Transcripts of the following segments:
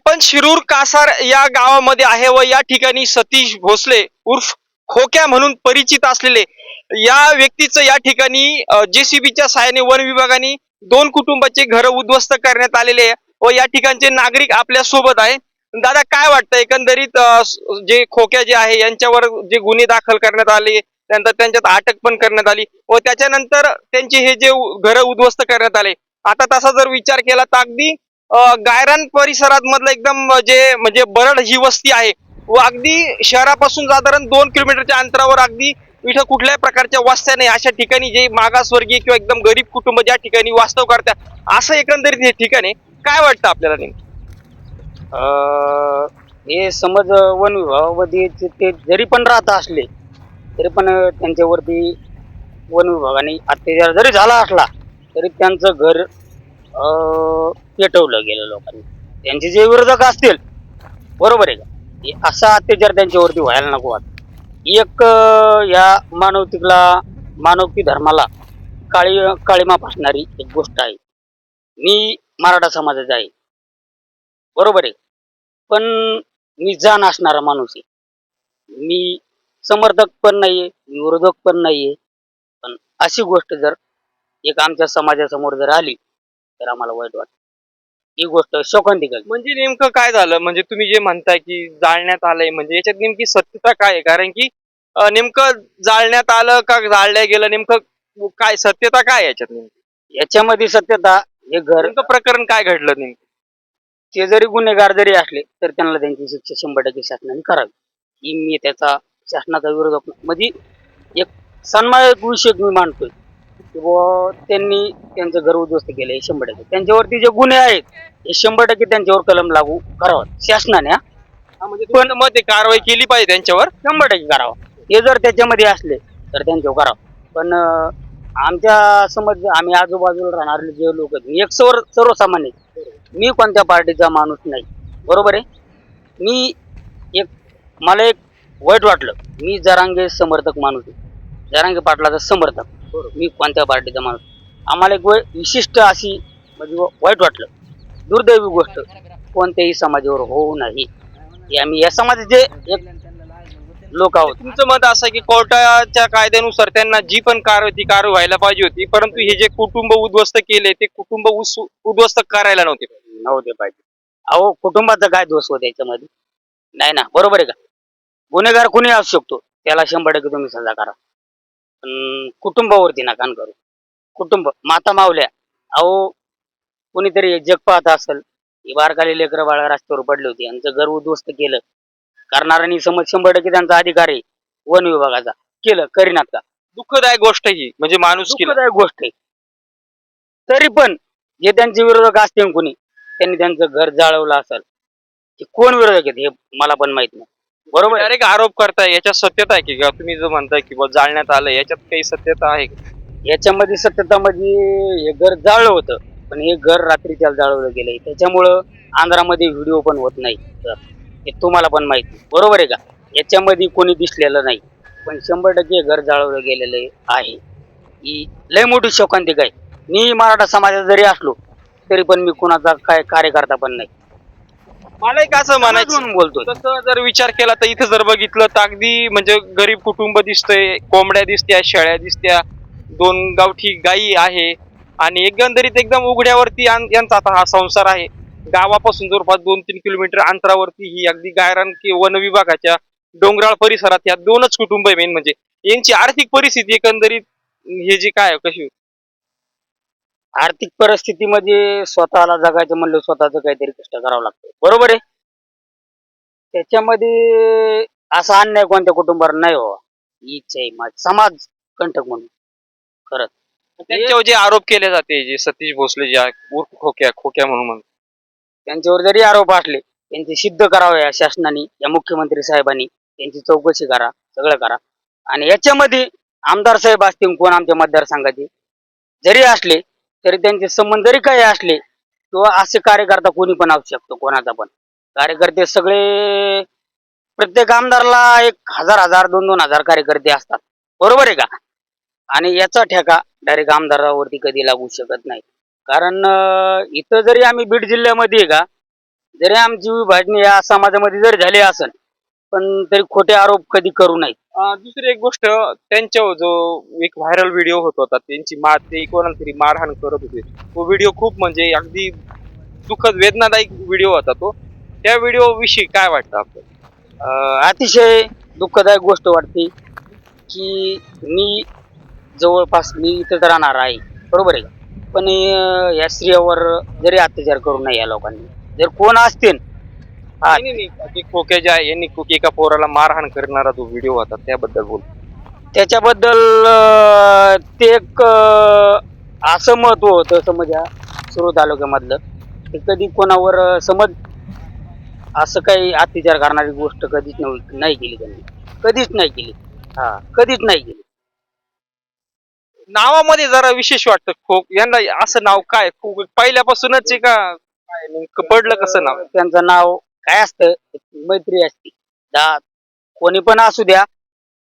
आपण शिरूर कासार या गावामध्ये आहे व या ठिकाणी सतीश भोसले उर्फ खोक्या म्हणून परिचित असलेले या व्यक्तीचं या ठिकाणी जेसीबीच्या सहाय्याने वन विभागाने दोन कुटुंबाचे घर उद्ध्वस्त करण्यात आलेले आहे व या ठिकाणचे नागरिक आपल्यासोबत आहे. दादा काय वाटतं? एकंदरीत जे खोक्या जे आहे यांच्यावर जे गुन्हे दाखल करण्यात आले त्यानंतर त्यांच्यात अटक पण करण्यात आली व त्याच्यानंतर त्यांचे हे जे घर उद्ध्वस्त करण्यात आले. आता तसा जर विचार केला तर अगदी गायरान परिसरात मधलं एकदम जे म्हणजे बरड ही वस्ती आहे व अगदी शहरापासून साधारण दोन किलोमीटरच्या अंतरावर अगदी इथं कुठल्याही प्रकारच्या वास्त्या नाही. अशा ठिकाणी जे मागासवर्गीय किंवा एकदम गरीब कुटुंब ज्या ठिकाणी वास्तव करतात असं एकंदरीत हे ठिकाण आहे. काय वाटतं आपल्याला नेमकं? हे समज वन विभागामध्ये ते- ते जरी पण राहत असले तरी पण त्यांच्यावरती वन विभागाने अत्याचार जरी झाला असला तरी त्यांचं घर अं, पेटवलं गेलं लोकांनी. त्यांचे जे विरोधक असतील बरोबर आहे का? हे असा अत्याचार त्यांच्यावरती व्हायला नको वाटत. एक अं, या मानवतिकला मानवती धर्माला काळी काळीमा फासणारी एक गोष्ट आहे. मी मराठा समाजाचा आहे. बरोबर आहे. पण मी जाण असणारा माणूस आहे. मी समर्थक पण नाहीये मी विरोधक पण नाहीये. पण अशी गोष्ट जर एक आमच्या समाजासमोर जर आली तर आम्हाला वाईट वाटतं. ही गोष्ट शोकांतिक म्हणजे नेमकं काय झालं? म्हणजे तुम्ही जे म्हणताय की जाळण्यात आलंय म्हणजे याच्यात नेमकी सत्यता काय आहे? कारण की अं, नेमकं जाळण्यात आलं का जाळल्या गेलं? नेमकं काय सत्यता काय आहे याच्यात नेमकी? याच्यामध्ये सत्यता हे घर नेमकं प्रकरण काय घडलं नेमकं? ते जरी गुन्हेगार जरी असले तर त्यांना त्यांची शिक्षा शंभर टक्के शासनाने करावी. ही मी त्याचा शासनाचा विरोध म्हणजे एक सन्मानक विषय मी मानतोय की बुवा त्यांनी त्यांचं घर उद्ध्वस्त केलं हे शंभर टक्के. त्यांच्यावरती जे गुन्हे आहेत हे शंभर टक्के त्यांच्यावर कलम लागू करावं शासनाने हा. म्हणजे पण मग ते कारवाई केली पाहिजे त्यांच्यावर? शंभर टक्के करावं. हे जर त्याच्यामध्ये असले तर त्यांच्यावर करावं. पण अं, आमच्या समज आम्ही आजूबाजूला राहणारे जे लोक आहेत एक सर्व सर्वसामान्य आहे. मी कोणत्या पार्टीचा माणूस नाही. बरोबर आहे? मी एक मला एक वाईट वाटलं. मी जरांगे समर्थक माणूस आहे. जरांगे पाटलाचा समर्थक. मी कोणत्या पार्टीचा माणूस? आम्हाला एक वै- विशिष्ट अशी म्हणजे व- वाईट वाटलं. दुर्दैवी गोष्ट कोणत्याही समाजावर होऊ नाही. हे आम्ही या समाजाचे एक लोक आहोत. तुमचं मत असं आहे की कोर्टाच्या कायद्यानुसार त्यांना जी पण कारवाई ती कारवाई व्हायला पाहिजे होती परंतु हे जे कुटुंब उद्ध्वस्त केले ते कुटुंब उस- उद्ध्वस्त करायला नव्हते नव्हते पाहिजे. अहो कुटुंबाचा काय दोष होता याच्यामध्ये? नाही ना बरोबर आहे का? गुन्हेगार कुणी असू शकतो? त्याला शंभर टक्के तुम्ही सजा करा. कुटुंबावरती ना कान करू. कुटुंब माता मावल्या अहो कुणीतरी जग पाहत असेल. बारकाली लेकरं बाळा रस्त्यावर पडली होती. यांचं घर उद्ध्वस्त केलं. करणाऱ्यांनी समज शंभर टक्के त्यांचा अधिकार आहे. वन विभागाचा. केलं. करीनात का दुःखदायक गोष्ट ही. म्हणजे माणूस दुःखदायक गोष्ट आहे. तरी पण जे त्यांचे विरोधक असतील कोणी त्यांनी त्यांचं घर जाळवलं असेल. कोण विरोधक आहेत हे मला पण माहीत नाही. बरोबर? डायरेक्ट आरोप करताय याच्यात सत्यता आहे की का तुम्ही जो म्हणताय की बुवा जाळण्यात आलं याच्यात काही सत्यता आहे का? याच्यामध्ये सत्यतामध्ये हे घर जाळलं होतं पण हे घर रात्रीच्या जाळवलं गेलंय. त्याच्यामुळं आंध्रामध्ये व्हिडिओ पण होत नाही. तर हे तुम्हाला पण माहिती. बरोबर आहे का? याच्यामध्ये कोणी दिसलेलं नाही. पण शंभर टक्के हे घर जाळवलं गेलेलं आहे. ही लय मोठी शोकांतिक आहे. मी मराठा समाजात जरी असलो तरी पण मी कुणाचा काय कार्यकर्ता पण नाही. मला एक असं म्हणायचं? म्हणून बोलतोय. तसं जर विचार केला तर इथं जर बघितलं तर अगदी म्हणजे गरीब कुटुंब दिसतंय कोंबड्या दिसत्या शेळ्या दिसत्या दोन गावठी गायी आहे आणि एकंदरीत एकदम उघड्यावरती यांचा आता हा संसार आहे. गावापासून जवळपास दोन तीन किलोमीटर अंतरावरती ही अगदी गायरान की वन विभागाच्या डोंगराळ परिसरात या दोनच कुटुंब आहे मेन म्हणजे. यांची आर्थिक परिस्थिती एकंदरीत हे जे काय कशी आर्थिक परिस्थितीमध्ये स्वतःला जगायचं म्हणलं स्वतःच काहीतरी कष्ट करावं लागतं. बरोबर आहे? त्याच्यामध्ये असा अन्याय कोणत्या कुटुंबावर नाही ही. इच्छा आहे माझी समाज कंटक म्हणून. खरंच. त्यांच्यावर जे आरोप केले जाते जे सतीश भोसले जे उर्फ खोक्या खोक्या म्हणून म्हणतात. त्यांच्यावर जरी आरोप असले त्यांचे सिद्ध करावे या शासनाने या मुख्यमंत्री साहेबांनी. त्यांची चौकशी करा सगळं करा. आणि याच्यामध्ये आमदार साहेब असतील कोण आमच्या मतदारसंघाचे? जरी असले तरी त्यांचे संबंध जरी काही असले किंवा असे कार्यकर्ता कोणी पण असू शकतो कोणाचा पण. कार्यकर्ते सगळे प्रत्येक आमदारला एक हजार हजार दोन दोन हजार कार्यकर्ते असतात. बरोबर आहे का? आणि याचा ठेका डायरेक्ट आमदारावरती कधी लागू शकत नाही. कारण इथं जरी आम्ही बीड जिल्ह्यामध्ये आहे का जरी आमची विभाजनी या समाजामध्ये जरी झाली असेल पण तरी खोटे आरोप कधी करू नये दुसरी एक गोष्ट त्यांच्या जो एक व्हायरल व्हिडिओ होत होता त्यांची मार ते कोणाला तरी मारहाण करत होते. तो व्हिडिओ खूप म्हणजे अगदी दुःखद वेदनादायक व्हिडिओ होता तो. त्या व्हिडिओ विषयी काय वाटतं आपल्याला? अतिशय दुःखदायक गोष्ट वाटते की मी जवळपास मी इथं राहणार आहे. बरोबर आहे पण या स्त्रियावर जरी अत्याचार करू नये या लोकांनी. जर कोण असतील हा. नाही, नाही, नाही. ते खोक्याच्या यांनी खोके एका पोराला मारहाण करणारा जो व्हिडिओ होता त्याबद्दल बोल. त्याच्याबद्दल अं, ते एक अं, असं महत्त्व होतं समज या सुरू तालुक्यामधलं. की कधी कोणावर अं, समज असं काही अत्याचार करणारी गोष्ट कधीच नाही केली त्यांनी. कधीच नाही केली. हा. कधीच नाही केली. नावामध्ये जरा विशेष वाटतं खोक यांना असं नाव काय? खोक पहिल्यापासूनच आहे का काय नेमकं पडलं कसं नाव? त्यांचं नाव काय असतं? एक मैत्री असते. दहा कोणी पण असू द्या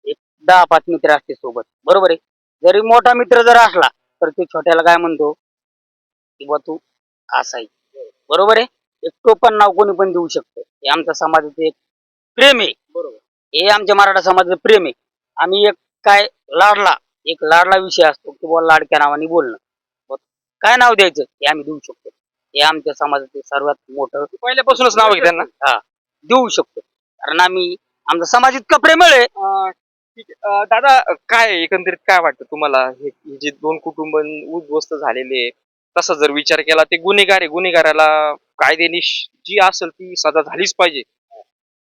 एक दहा पाच मित्र असते सोबत. बरोबर आहे? जरी मोठा मित्र जर असला तर ते छोट्याला काय म्हणतो? की बा तू असा आहे. बरोबर आहे? एक तो पण नाव कोणी पण देऊ शकतं. हे आमच्या समाजाचं एक प्रेम आहे. बरोबर. हे आमच्या मराठा समाजाचं प्रेम आहे. आम्ही एक काय लाडला एक लाडला विषय असतो की बुवा लाडक्या नावाने बोलणं. काय नाव द्यायचं? हे आम्ही देऊ शकतो. हे आमच्या समाजाचे सर्वात मोठं पहिल्यापासूनच नाव आहे त्यांना? हा. देऊ शकतो. कारण आम्ही आमचा समाज इतका प्रेमळ आहे. अं, ठीक आहे. अं, दादा काय आहे? एकंदरीत काय वाटतं तुम्हाला? हे हे जे दोन कुटुंब उद्ध्वस्त झालेले आहे, तसा जर विचार केला ते गुन्हेगार आहे. गुन्हेगाराला कायद्याने श- जी असेल ती सजा झालीच पाहिजे.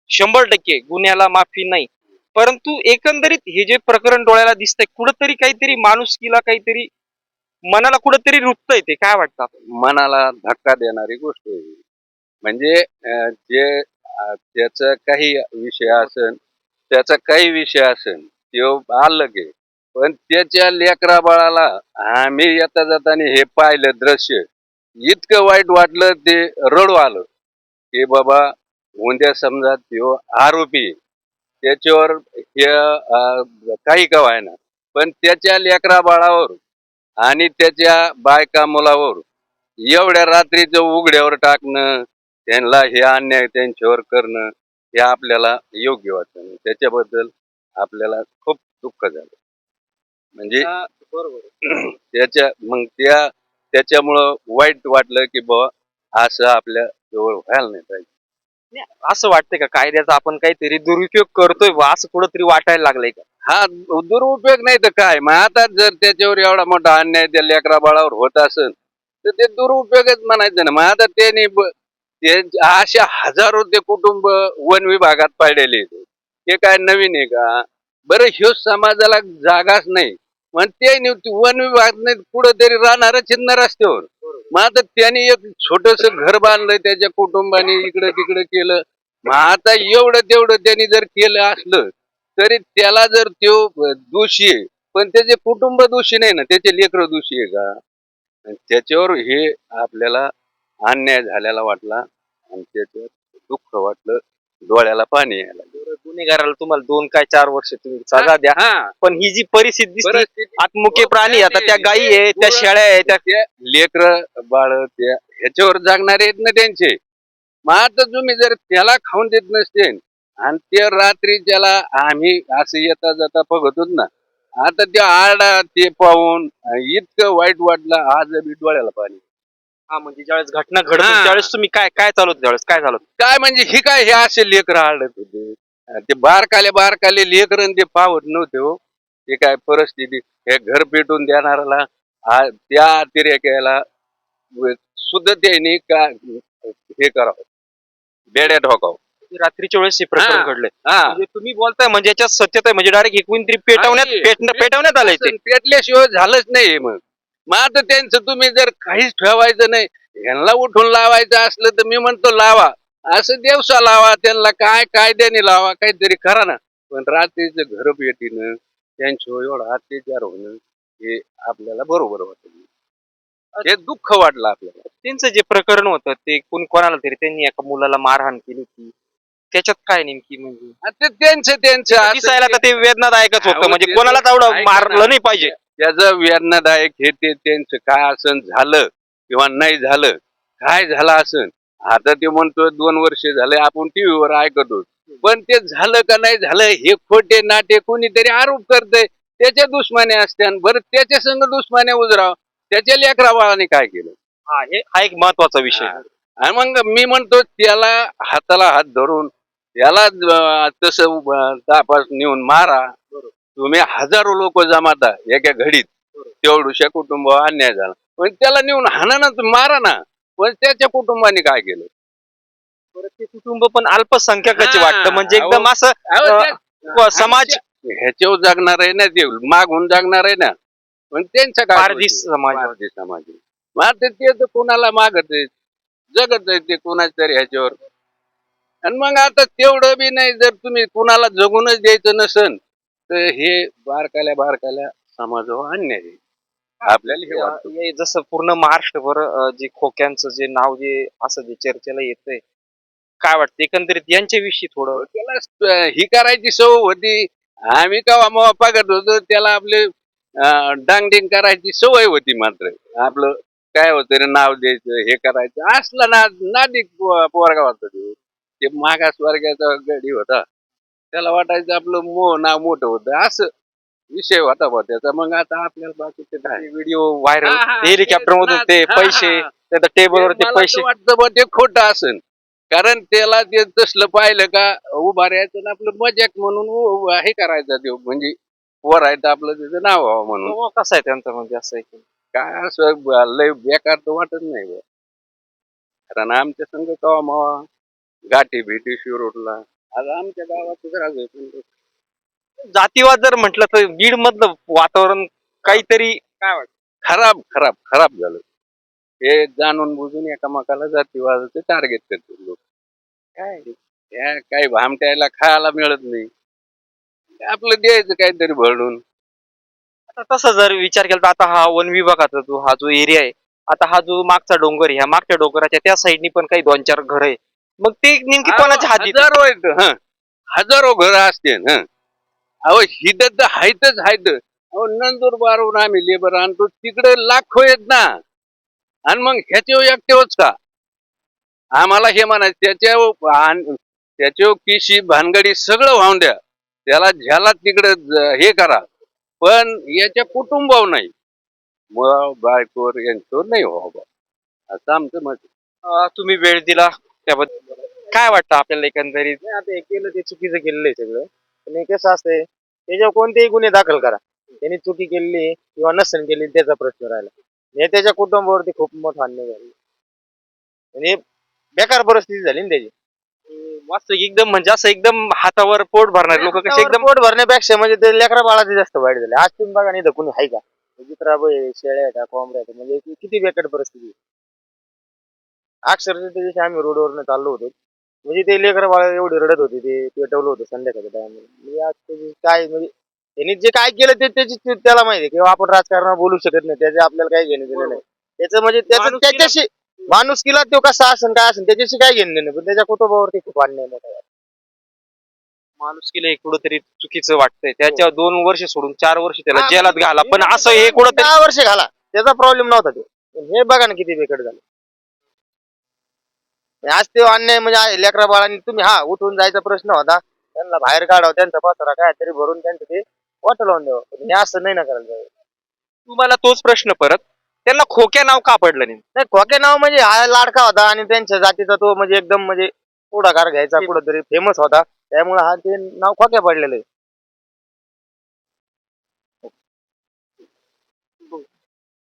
शंभर टक्के गुन्ह्याला माफी नाही. परंतु एकंदरीत हे जे प्रकरण डोळ्याला दिसतंय कुठंतरी काहीतरी माणुसकीला काहीतरी मनाला कुठंतरी रुपतंय ते काय वाटतं मनाला धक्का देणारी गोष्ट आहे ही. म्हणजे अं, जे अं, त्याचा काही विषय असन त्याचा काही विषय असन तो अलग आहे पण त्याच्या लेकरा बाळाला आम्ही येता जाताना हे पाहिलं दृश्य इतकं वाईट वाटलं ते रडू आलं की बाबा उद्या समजा तो आरोपी आहे. त्याच्यावर हे अं, काही का व्हायना पण त्याच्या लेकरा बाळावर आणि त्याच्या बायका मुलावर एवढ्या रात्रीचं उघड्यावर टाकणं त्यांना हे अन्याय त्यांच्यावर करणं हे आपल्याला योग्य वाटत. नाही त्याच्याबद्दल आपल्याला खूप दुःख झालं. म्हणजे बरोबर. त्याच्या मग त्या त्याच्यामुळं वाईट वाटलं की बुवा असं आपल्या जवळ व्हायला नाही पाहिजे. असं वाटतंय का? कायद्याचा आपण काहीतरी दुरुपयोग करतोय बा असं कुठंतरी वाटायला लागलंय का? हा दुरुपयोग नाही तर काय? मग आता जर त्याच्यावर एवढा मोठा अन्याय त्या लेकरा बाळावर होत असेल तर ते दुरुपयोगच म्हणायचं ना मग आता त्यांनी असे अशा हजारो ते कुटुंब वन विभागात पाडलेले ते काय नवीन आहे का? बरं ह्यो समाजाला जागाच नाही. मग ते वन विभाग नाही कुठं तरी राहणारच रस्त्यावर. मग आता त्यांनी एक छोटस घर बांधलं त्याच्या कुटुंबाने इकडं तिकडं केलं. मग आता एवढं तेवढं त्यांनी जर केलं असलं तरी त्याला जर तो दोषी आहे पण त्याचे कुटुंब दोषी नाही ना त्याचे लेकर दोषी आहे का? त्याच्यावर हे आपल्याला अन्याय झालेला वाटला आणि त्याच्यावर दुःख वाटलं डोळ्याला पाणी यायला. गुन्हेगाराला तुम्हाला दोन काय चार वर्ष तुम्ही सजा द्या. हा. पण ही जी परिस्थिती आत्मुखे प्राणी आता त्या गायी आहे त्या शेळ्या आहे त्या लेकर बाळ त्या ह्याच्यावर जागणारे आहेत ना त्यांचे. मग आता तुम्ही जर त्याला खाऊन देत नसते आणि ते रात्री त्याला आम्ही असं येता जाता बघतोच ना. आता ते आरडा ते पाहून इतकं वाईट वाटलं आज बी डोळ्याला पाणी. हा म्हणजे ज्यावेळेस घटना घडत हा. त्यावेळेस तुम्ही काय काय चालू होतं त्यावेळेस? काय झालं होतं? काय म्हणजे ही काय हे असे लेकर आडत होते. ते बारकाले बारकाले लेकर ते पावत नव्हते हो. ते काय परिस्थिती हे घर पेटून देणाऱ्याला आ- त्या अतिरेक्याला व- सुद्धा त्यांनी का हे करावं. बेड्या ठोकावं. रात्रीच्या वेळेस हे प्रकरण हा. घडलंय. हा. म्हणजे तुम्ही बोलताय म्हणजे याच्यात सत्यता आहे म्हणजे डायरेक्ट एकूण तरी पेटवण्यात नाही. पेटवण्यात आलंय ते. पेटल्याशिवाय झालंच नाही मग. मग आता त्यांचं तुम्ही जर काहीच ठेवायचं नाही ह्यांना उठून लावायचं असलं तर मी म्हणतो लावा. असं देवसा लावा त्यांना काय कायद्याने लावा काहीतरी करा ना. पण रात्रीचं घर भेटीनं त्यांच्यावर एवढा अत्याचार होणं हे आपल्याला बरोबर वाटत हे दुःख वाटलं आपल्याला. त्यांचं जे प्रकरण होतं ते कोण कोणाला तरी त्यांनी एका मुलाला मारहाण केली होती. त्याच्यात काय नेमकी म्हणजे? त्यांचं त्यांचं. असं- दिसायला तर ते वेदनादायकच होतं. म्हणजे ते- कोणाला तेवढं ऐका ना. मारलं नाही पाहिजे. त्याचं वेदनादायक हे ते त्यांचं काय असन झालं किंवा नाही झालं काय झालं असन आता ते म्हणतो दोन वर्ष झाले आपण टीव्हीवर ऐकतो पण ते झालं का नाही झालं हे खोटे नाटे कोणीतरी आरोप करतय. त्याच्या दुश्मने असते आणि बरं त्याच्या संग दुश्मने उजराव त्याच्या लेकरा बाळाने काय केलं? हा हे हा एक महत्त्वाचा विषय. आणि मग मी म्हणतो त्याला हाताला हात धरून त्याला अं, तसं तापास नेऊन मारा. तुम्ही हजारो लोक जमाता एका घडीत. तेवढ्या कुटुंबावर अन्याय झाला. पण त्याला नेऊन हाना ना तुम्ही मारा ना. पण त्याच्या कुटुंबाने काय केलं? ते कुटुंब पण अल्पसंख्याकाचे वाटतं. म्हणजे एकदम असं समाज ह्याच्यावर जगणार आहे ना ते मागून जगणार आहे ना. पण त्यांच्या काय? समाज. समाज. मग ते तर कोणाला मागत जगत आहे ते कोणाच्या तरी ह्याच्यावर. आणि मग आता तेवढं बी नाही जर तुम्ही कुणाला जगूनच द्यायचं नसन तर हे बारकाल्या बारकाल्या समाजावर अन्याय आहे. आपल्याला हे वाटतं. जसं पूर्ण महाराष्ट्रभर अं, जे खोक्यांचं जे नाव जे असं जे चर्चेला येतंय काय वाटतं? एकंदरीत यांच्याविषयी थोडं. त्याला स- ही करायची सवय होती. आम्ही का मग पागत होतो त्याला आपले डांगडिंग करायची सवय होती मात्र. आपलं काय होतं रे नाव द्यायचं हे करायचं. असलं ना नादिक पो- पोरगा होता ते. ते मागास वर्गाचा गडी होता. त्याला वाटायचं आपलं मो नाव मोठं होतं. असं विषय होता बा त्याचा. मग आता आपल्याला बाकीचे काय? व्हिडिओ व्हायरल हा, हा, हेलिकॉप्टर मधून ते- हा, हा, पैसे हा. त्या टेबलवर ते मला पैसे. असं वाटतं बा ते खोटं असन. कारण त्याला ते तसलं पाहिलं का उभा राहायचं आणि आपलं मजाक म्हणून उ- हे करायचं ते. म्हणजे वर आहे तर आपलं त्याचं नाव व्हावं म्हणून. स्वभाव कसा आहे त्यांचा म्हणजे असं आहे की? काय असं ब- लय बेकार तर वाटत नाही बुवा. कारण आमच्या संघ कवा मावा? गाठी भेटी शिरोडला. आज आमच्या पण जातीवाद जर म्हटलं तर बीड मधलं वातावरण काहीतरी काय वाटतं? खराब खराब खराब झालं. हे जाणून बुजून एकामेकाला जातीवादाचे टार्गेट करते लोक. काय? या काही भामट्याला खायला मिळत नाही. आपलं द्यायचं काहीतरी भरडून. आता तसं जर विचार केला तर आता हा वन विभागाचा जो हा जो एरिया आहे आता हा जो मागचा डोंगर आहे ह्या मागच्या डोंगराच्या त्या साईडनी पण काही दोन चार घर आहे. मग ते नेमकी कोणाच्या हाती? हजारो आहेत हं. हजारो घर असते हं. अहो हित तर हायतच हायत. अहो नंदुरबारहून आम्ही लेबर आणतो तिकडे लाखो आहेत ना. आणि मग ह्याच्यावर एकटेवच का? आम्हाला हे म्हणायचं त्याच्या आण- त्याच्यावर किशी भानगडी सगळं वाहून द्या. त्याला ज्याला तिकडे ज- हे करा. पण याच्या कुटुंबावर नाही. मग बायकोर यांच्यावर नाही व्हावं असं आमचं मत आहे. अं, तुम्ही वेळ दिला. त्याबद्दल काय वाटतं आपल्याला एकंदरीत? नाही आता हे केलं ते चुकीचं केलेलं आहे सगळं. पण हे कसं असतंय त्याच्यावर कोणतेही गुन्हे दाखल करा त्यांनी चुकी केली किंवा नसन केली त्याचा प्रश्न राहिला. हे त्याच्या कुटुंबावरती खूप मोठा अन्याय झाला आणि बेकार परिस्थिती झाली ना त्याची. वास्तविक एकदम म्हणजे असं एकदम हातावर पोट भरणार लोक कसे एकदम पोट भरण्यापेक्षा म्हणजे ते लेकरा बाळाचे जास्त वाईट झाले. आज तुम्ही बघा नाही कुणी आहे का? जित्रा बैल शेळ्या आहेत कोंबड्या म्हणजे कि- किती बेकार परिस्थिती आहे. अक्षरशः त्या दिवशी आम्ही रोडवरनं चाललो होतो. म्हणजे ते लेकरं बाळ एवढे रडत होते ते पेटवलं होतं संध्याकाळच्या टायमाला म्हणजे आज त्याची काय म्हणजे त्यांनी जे काय केलं ते त्याची ते- त्याला माहिती किंवा आपण राजकारणात बोलू शकत नाही. त्याचे आपल्याला काही घेणं देणं नाही. त्याचं म्हणजे त्याचं माणुसकीला- त्याच्याशी माणुसकीला तो कसा असेल काय असेल त्याच्याशी काय घेणं देणं पण त्याच्या कुटुंबावरती खूप अन्याय मोठा आहे. माणुसकीला एक कुठंतरी चुकीचं वाटतंय. त्याच्या दोन वर्ष सोडून चार वर्ष त्याला हा, जेलात घाला. पण हे असं हे कुठंतरी दहा वर्ष घाला. त्याचा प्रॉब्लेम नव्हता तो. पण हे बघा ना किती बेकट झालं. आज ते अन्याय म्हणजे लेकरा बाळांनी तुम्ही हा उठून जायचा प्रश्न होता. त्यांना बाहेर काढावं त्यांचा पसारा काय तरी भरून त्यांचं ते वाटं लावून द्यावं पण हे असं नाही ना करायला पाहिजे. तुम्हाला तोच प्रश्न परत. त्यांना खोक्या नाव का पडलं नाही? नाही खोके नाव म्हणजे हा लाडका होता आणि त्यांच्या जातीचा तो म्हणजे एकदम म्हणजे पुढाकार घ्यायचा कुठंतरी फेमस होता. त्यामुळे हा ते नाव खोक्या पडलेलं आहे.